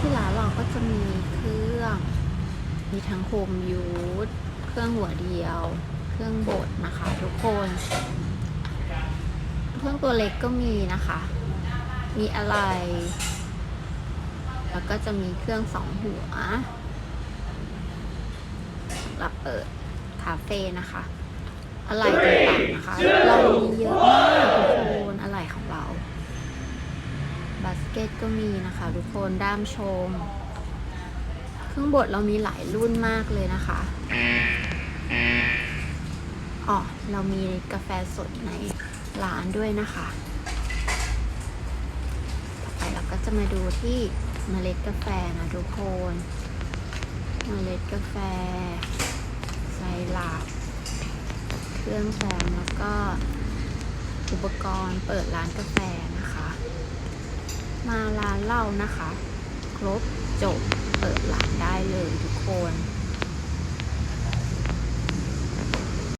ที่ร้านเราก็จะมีเครื่อง มีทั้งโฮมยูสเครื่องหัวเดียว เครื่องบดนะคะทุกคน เครื่องตัวเล็กก็มีนะคะ มีอะไร แล้วก็จะมีเครื่องสองหัวสำหรับเปิดคาเฟ่นะคะ อะไรต่างๆนะคะ บาสเกตก็มีนะคะ ทุกคนด้ามชม เครื่องบดเรามีหลายรุ่นมากเลยนะคะอ๋อเรามีกาแฟสดในร้านด้วยนะคะ ต่อไปเราก็จะมาดูที่เมล็ดกาแฟนะทุกคนเมล็ดกาแฟไซรัปเครื่องแซมแล้วก็อุปกรณ์เปิดร้านกาแฟ มาร้านเรานะคะ ครบจบเปิดร้านได้เลย